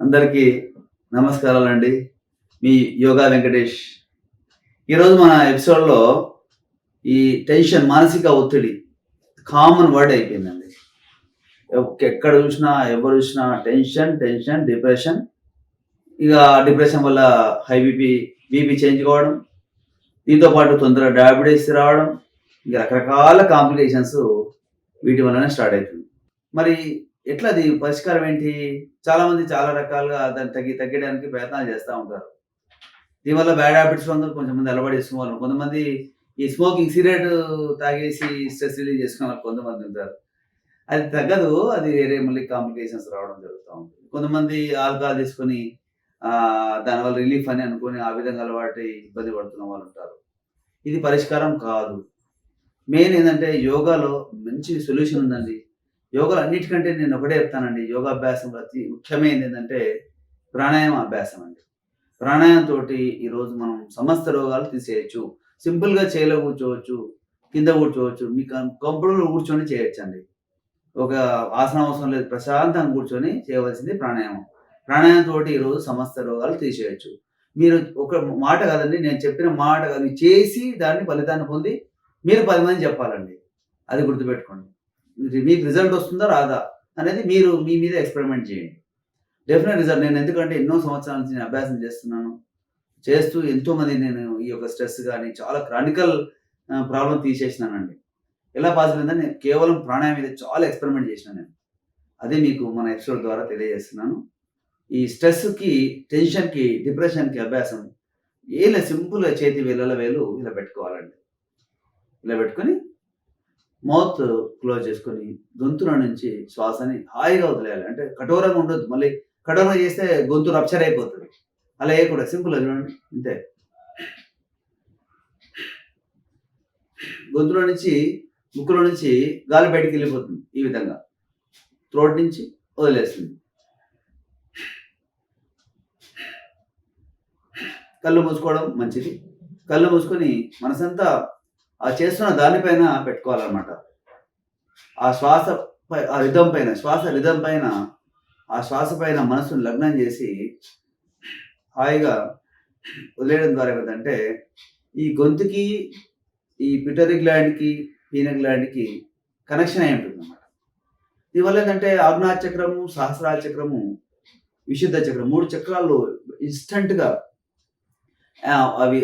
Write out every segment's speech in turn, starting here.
అందరికీ నమస్కారాలండి. మీ యోగా వెంకటేష్. ఈరోజు మన ఎపిసోడ్లో ఈ టెన్షన్ మానసిక ఒత్తిడి కామన్ వర్డ్ అయిపోయిందండి. ఎక్కడ చూసినా ఎవరు చూసినా టెన్షన్ టెన్షన్ డిప్రెషన్. ఇక డిప్రెషన్ వల్ల హై బీపీ బీపీ చేంజ్ కావడం దీంతో పాటు తొందరగా డయాబెటీస్ రావడం ఇక రకరకాల కాంప్లికేషన్స్ వీటి వల్లనే స్టార్ట్ అవుతుంది. మరి ఎట్లా అది పరిష్కారం ఏంటి? చాలా మంది చాలా రకాలుగా దాన్ని తగ్గి తగ్గడానికి ప్రయత్నాలు చేస్తూ ఉంటారు. దీనివల్ల బ్యాడ్ హ్యాబిట్స్ అందరూ కొంచెం మంది అలవాటు చేసుకోవాలి కొంతమంది ఈ స్మోకింగ్ సిగరెట్ తాగేసి స్ట్రెస్ రిలీజ్ చేసుకున్నారు కొంతమంది ఉంటారు. అది తగ్గదు. అది వేరే మళ్ళీ కాంప్లికేషన్స్ రావడం జరుగుతూ ఉంటుంది. కొంతమంది ఆల్కహాల్ తీసుకొని దానివల్ల రిలీఫ్ అని అనుకుని ఆ విధంగా అలవాటు ఇబ్బంది పడుతున్న వాళ్ళు ఉంటారు. ఇది పరిష్కారం కాదు. మెయిన్ ఏంటంటే యోగాలో మంచి సొల్యూషన్ ఉందండి. యోగా అన్నిటికంటే నేను ఒకటే చెప్తానండి. యోగాభ్యాసంలో అతి ముఖ్యమైనది ఏంటంటే ప్రాణాయామ అభ్యాసం అండి. ప్రాణాయామం తోటి ఈరోజు మనం సమస్త రోగాలు తీసేయచ్చు. సింపుల్గా చేయలో కూర్చోవచ్చు కింద కూర్చోవచ్చు మీకు కంఫర్టబుల్ కూర్చొని చేయొచ్చు అండి ఒక ఆసనం అవసరం లేదు ప్రశాంతంగా కూర్చొని చేయవలసింది ప్రాణాయామం. ప్రాణాయామం తోటి ఈరోజు సమస్త రోగాలు తీసేయచ్చు. మీరు ఒక మాట కాదండి నేను చెప్పిన మాట కాదు. చేసి దాన్ని ఫలితాన్ని పొంది మీరు పది మంది చెప్పాలండి. అది గుర్తుపెట్టుకోండి. మీకు రిజల్ట్ వస్తుందా రాదా అనేది మీరు మీ మీద ఎక్స్పెరిమెంట్ చేయండి. డెఫినెట్ రిజల్ట్ నేను ఎందుకంటే ఎన్నో సంవత్సరాల నుంచి నేను అభ్యాసం చేస్తున్నాను. చేస్తూ ఎంతోమంది నేను ఈ యొక్క స్ట్రెస్ కానీ చాలా క్రానికల్ ప్రాబ్లం తీసేసినానండి. ఎలా పాసిబుల్ అయిందని నేను కేవలం ప్రాణాయామం మీద చాలా ఎక్స్పెరిమెంట్ చేసిన నేను. అదే మీకు మన ఎపిసోడ్ ద్వారా తెలియజేస్తున్నాను. ఈ స్ట్రెస్కి టెన్షన్కి డిప్రెషన్కి అభ్యాసం ఏలా సింపుల్గా చేతి వేళ్ళ వేలు ఇలా పెట్టుకోవాలండి. ఇలా పెట్టుకొని మౌత్ క్లోజ్ చేసుకొని గొంతులో నుంచి శ్వాసని హాయిగా వదిలేయాలి. అంటే కఠోరంగా ఉండొద్దు. మళ్ళీ కఠోరంగా చేస్తే గొంతు రప్చర్ అయిపోతుంది. అలా వేయకూడదు సింపుల్ చూడండి. అంతే. గొంతులో నుంచి ముక్కులో నుంచి గాలి బయటికి వెళ్ళిపోతుంది ఈ విధంగా. త్రోట్ నుంచి వదిలేస్తుంది. కళ్ళు మూసుకోవడం మంచిది. కళ్ళు మూసుకొని మనసంతా ఆ చేస్తున్న దానిపైన పెట్టుకోవాలన్నమాట. ఆ శ్వాస పై ఆ రిధం పైన శ్వాస రిధం పైన ఆ శ్వాస పైన మనసును లగ్నం చేసి హాయిగా వదిలేయడం ద్వారా ఏమిటంటే ఈ గొంతుకి ఈ పిటరీ గ్లాండ్కి పీన గ్లాండ్కి కనెక్షన్ అయి ఉంటుంది అన్నమాట దీనివల్ల ఏంటంటే ఆజ్ఞా చక్రము సహస్రా చక్రము విశుద్ధ చక్రం మూడు చక్రాలు ఇన్స్టంట్గా అవి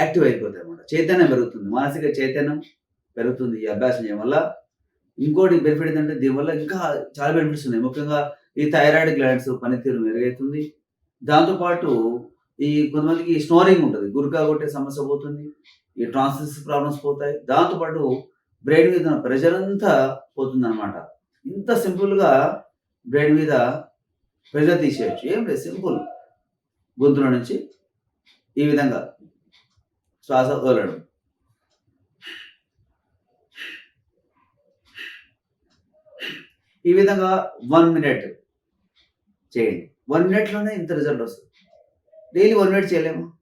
యాక్టివ్ అయిపోతాయి అన్నమాట. చైతన్యం పెరుగుతుంది. మానసిక చైతన్యం పెరుగుతుంది ఈ అభ్యాసం చేయడం వల్ల. ఇంకోటి బెనిఫిట్ ఏంటంటే దీనివల్ల ఇంకా చాలా బెనిఫిట్స్ ఉన్నాయి. ముఖ్యంగా ఈ థైరాయిడ్ గ్లాండ్స్ పనితీరు మెరుగవుతుంది దాంతోపాటు ఈ కొంతమందికి స్నోరింగ్ ఉంటుంది. గురికా కొట్టే సమస్య పోతుంది. ఈ ట్రాన్సిస్ ప్రాబ్లమ్స్ పోతాయి. దాంతోపాటు బ్రెయిన్ మీద ప్రెషర్ అంతా పోతుంది అనమాట ఇంత సింపుల్గా బ్రెయిన్ మీద ప్రెషర్ తీసేయచ్చు. ఏం లేదు. సింపుల్ గొంతులో నుంచి ఈ విధంగా. శ్వాస వదలడం. ఈ విధంగా వన్ మినిట్ చేయండి. వన్ మినిట్లోనే ఇంత రిజల్ట్ వస్తుంది. డైలీ వన్ మినిట్ చేయలేము.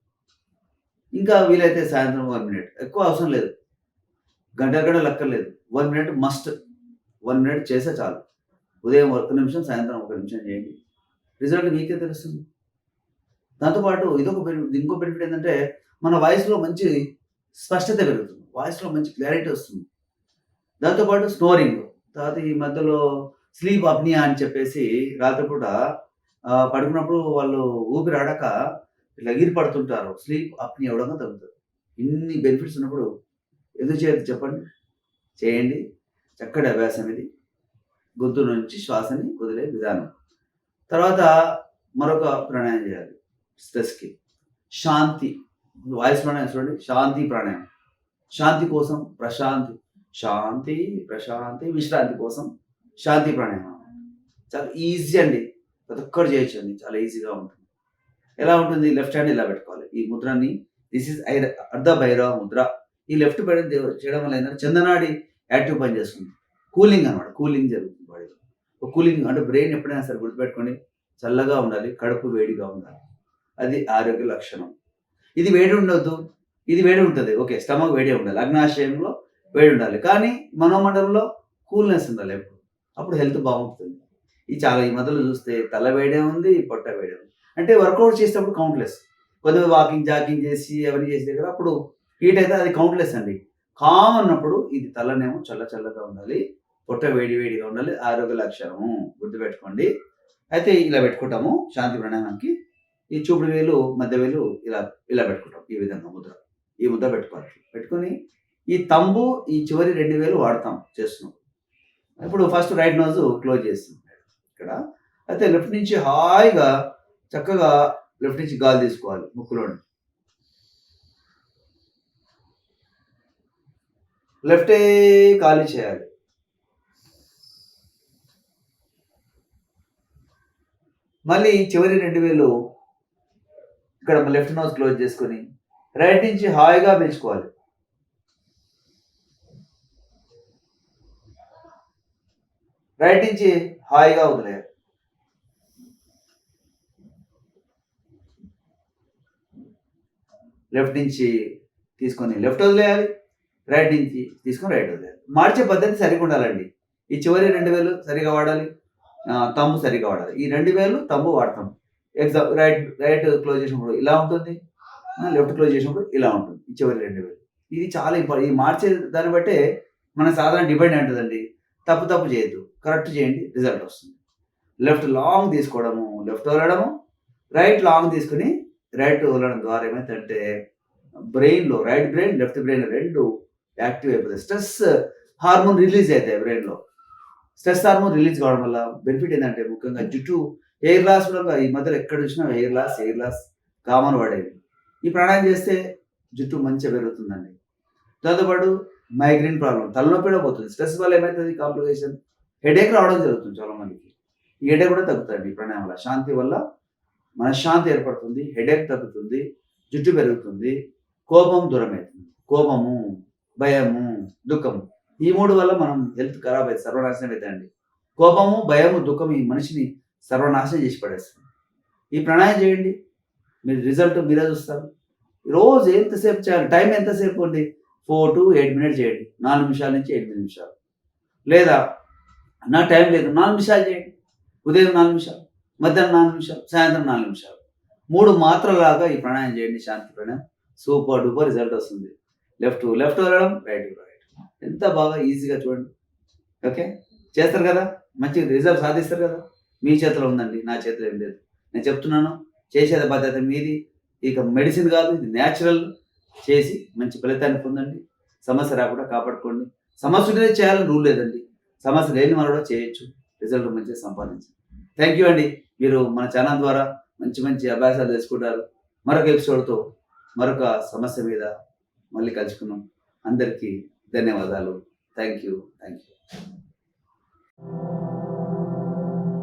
ఇంకా వీలైతే సాయంత్రం వన్ మినిట్ ఎక్కువ అవసరం లేదు. గంట గంట లెక్కర్లేదు one minute must one minute చేస్తే చాలు. ఉదయం ఒక నిమిషం సాయంత్రం ఒక నిమిషం చేయండి. రిజల్ట్ మీకే తెలుస్తుంది. దాంతోపాటు ఇదొక బెనిఫిట్ ఇంకో బెనిఫిట్ ఏంటంటే మన వాయిస్లో మంచి స్పష్టత పెరుగుతుంది. వాయిస్లో మంచి క్లారిటీ వస్తుంది. దాంతోపాటు స్నోరింగ్ తర్వాత ఈ మధ్యలో స్లీప్ అప్నియా అని చెప్పేసి రాత్రిపూట పడుకున్నప్పుడు వాళ్ళు ఊపిరి ఆడక ఇట్లా పడుతుంటారు స్లీప్ అప్నియా అవడంగా తగ్గుతుంది. ఇన్ని బెనిఫిట్స్ ఉన్నప్పుడు ఎందుకు చేయదు చెప్పండి? చేయండి. చక్కటి అభ్యాసం ఇది. గొంతు నుంచి శ్వాసని వదిలే విధానం. తర్వాత మరొక ప్రాణాయామం చేయాలి. స్ట్రెస్కి. శాంతి వాయిస్ ప్రాణాయామం చూడండి. శాంతి ప్రాణాయం శాంతి కోసం ప్రశాంతి శాంతి ప్రశాంతి విశ్రాంతి కోసం శాంతి ప్రాణాయామం. చాలా ఈజీ అండి. ప్రతి ఒక్కరు చేయొచ్చు అండి. చాలా ఈజీగా ఉంటుంది. ఎలా ఉంటుంది? లెఫ్ట్ హ్యాండ్ ఇలా పెట్టుకోవాలి? ఈ ముద్రని దిస్ ఇస్ అర్ధ భైరవ ముద్ర. ఈ లెఫ్ట్ పైన చేయడం వల్ల ఏంటంటే చందనాడి యాక్టివ్ పని చేస్తుంది. కూలింగ్ అనమాట కూలింగ్ జరుగుతుంది బాడీలో. ఒక కూలింగ్ అంటే బ్రెయిన్ ఎప్పుడైనా సరే గుర్తుపెట్టుకోండి. చల్లగా ఉండాలి కడుపు వేడిగా ఉండాలి. అది ఆరోగ్య లక్షణం. ఇది వేడి ఉండొద్దు. ఇది వేడి ఉంటుంది. ఓకే స్టమక్ వేడి ఉండాలి. అగ్నాశయంలో వేడి ఉండాలి. కానీ మనోమండలంలో కూల్నెస్ ఉండాలి ఎప్పుడు. అప్పుడు హెల్త్ బాగుంటుంది. ఈ చాలా ఈ మధ్యలో చూస్తే తల వేడే ఉంది పొట్ట వేడే ఉంది. అంటే వర్కౌట్ చేసేటప్పుడు కౌంట్లెస్. కొద్దిగా వాకింగ్ జాకింగ్ చేసి అవన్నీ చేసే దగ్గర అప్పుడు హీట్ అయితే అది కౌంట్లెస్ అండి. కామ్ అన్నప్పుడు ఇది తలనేమో చల్ల చల్లగా ఉండాలి. పొట్ట వేడి వేడిగా ఉండాలి. ఆరోగ్య లక్షణము గుర్తుపెట్టుకోండి. అయితే ఇలా పెట్టుకుంటాము. శాంతి ప్రణామానికి ఈ చూపుడు వేలు మధ్య వేలు ఇలా ఇలా పెట్టుకుంటాం ఈ విధంగా ముద్ర. ఈ ముద్ర పెట్టుకోవాలి. పెట్టుకొని ఈ తంబు ఈ చివరి రెండు వేలు వాడతాం చేస్తున్నాం. ఇప్పుడు ఫస్ట్ రైట్ నోజ్ క్లోజ్ చేస్తున్నాం. ఇక్కడ అయితే లెఫ్ట్ నుంచి హాయిగా చక్కగా లెఫ్ట్ నుంచి గాలి తీసుకోవాలి ముక్కులోని. లెఫ్టే ఖాళీ చేయాలి. మళ్ళీ చివరి రెండు వేలు ఇక్కడ లెఫ్ట్ నోస్ క్లోజ్ చేసుకొని రైట్ నుంచి హాయిగా పీల్చుకోవాలి. రైట్ నుంచి హాయిగా వదిలేయాలి. లెఫ్ట్ నుంచి తీసుకొని లెఫ్ట్ వదిలేయాలి రైట్ నుంచి తీసుకొని రైట్ వదిలేయాలి. మార్చే పద్ధతి సరిగా ఉండాలండి. ఈ చివరి రెండు వేలు సరిగా వాడాలి తమ్ము సరిగా వాడాలి. ఈ రెండు వేలు తమ్ము వాడతాం ఎగ్జామ్ రైట్ రైట్ క్లోజ్ చేసినప్పుడు ఇలా ఉంటుంది. లెఫ్ట్ క్లోజ్ చేసినప్పుడు ఇలా ఉంటుంది. ఈ చివరి రెండు వేలు. ఇది చాలా ఇంపార్టెంట్ ఇది మార్చే దాన్ని బట్టే మన సాధారణ డిపెండ్ ఉంటుందండి తప్పు తప్పు చేయొద్దు. కరెక్ట్ చేయండి రిజల్ట్ వస్తుంది. లెఫ్ట్ లాంగ్ తీసుకోవడము లెఫ్ట్ వదలడము రైట్ లాంగ్ తీసుకుని రైట్ వదలడం ద్వారా ఏమైందంటే బ్రెయిన్లో రైట్ బ్రెయిన్ లెఫ్ట్ బ్రెయిన్ రెండు యాక్టివ్ అయిపోతాయి. స్ట్రెస్ హార్మోన్ రిలీజ్ అవుతాయి బ్రెయిన్లో స్ట్రెస్ హార్మోన్ రిలీజ్ కావడం వల్ల బెనిఫిట్ ఏంటంటే ముఖ్యంగా జుట్టు ఎయిర్ లాస్ కూడా ఈ మధ్యలో ఎక్కడ చూసినా hair loss hair loss common పడేది ఈ ప్రాణాయం చేస్తే జుట్టు మంచిగా పెరుగుతుందండి. దాంతోపాటు మైగ్రేన్ ప్రాబ్లం తలనొప్పి పోతుంది. స్ట్రెస్ వల్ల ఏమవుతుంది కాంప్లికేషన్ హెడేక్ రావడం జరుగుతుంది చాలా మందికి. ఈ హెడేక్ కూడా తగ్గుతుంది ఈ ప్రాణాయం వల్ల శాంతి వల్ల మనశ్శాంతి ఏర్పడుతుంది హెడేక్ తగ్గుతుంది జుట్టు పెరుగుతుంది కోపం దూరమవుతుంది. కోపము భయము దుఃఖము. ఈ మూడు వల్ల మనం హెల్త్ ఖరాబ్ అవుతుంది. సర్వనాశనం అవుతుందండి కోపము భయము దుఃఖం ఈ మనిషిని సర్వనాశనం చేసి పడేస్తుంది. ఈ ప్రణాయం చేయండి. మీరు రిజల్ట్ మీరే చూస్తారు. రోజు ఎంతసేపు చేయాలి? టైం ఎంతసేపు ఉంది? ఫోర్ టు ఎయిట్ మినిట్స్ చేయండి. నాలుగు నిమిషాల నుంచి ఎనిమిది నిమిషాలు. లేదా నా టైం లేదు. నాలుగు నిమిషాలు చేయండి. ఉదయం నాలుగు నిమిషాలు మధ్యాహ్నం నాలుగు నిమిషాలు సాయంత్రం నాలుగు నిమిషాలు. మూడు మాత్రలాగా ఈ ప్రాణాయం చేయండి. శాంతి ప్రాణాయం సూపర్ డూపర్ రిజల్ట్ వస్తుంది. లెఫ్ట్ లెఫ్ట్ వెళ్ళడం రైట్ రైట్ ఎంత బాగా ఈజీగా చూడండి. ఓకే చేస్తారు కదా? మంచి రిజల్ట్ సాధిస్తారు కదా? మీ చేతిలో ఉందండి నా చేతిలో ఏం లేదు. నేను చెప్తున్నాను చేసేది బాధ్యత మీది. ఇక మెడిసిన్ కాదు ఇది న్యాచురల్ చేసి మంచి ఫలితాన్ని పొందండి. సమస్య రాకుండా కాపాడుకోండి. సమస్య ఉంటేనే చేయాలని రూల్ లేదండి. సమస్య లేని వాళ్ళు కూడా చేయొచ్చు. రిజల్ట్ మంచిగా సంపాదించండి. థ్యాంక్ యూ అండి. మీరు మన ఛానల్ ద్వారా మంచి మంచి అభ్యాసాలు తెలుసుకుంటారు మరొక ఎపిసోడ్తో మరొక సమస్య మీద మళ్ళీ కలుసుకున్నాం అందరికీ ధన్యవాదాలు. Thank you thank you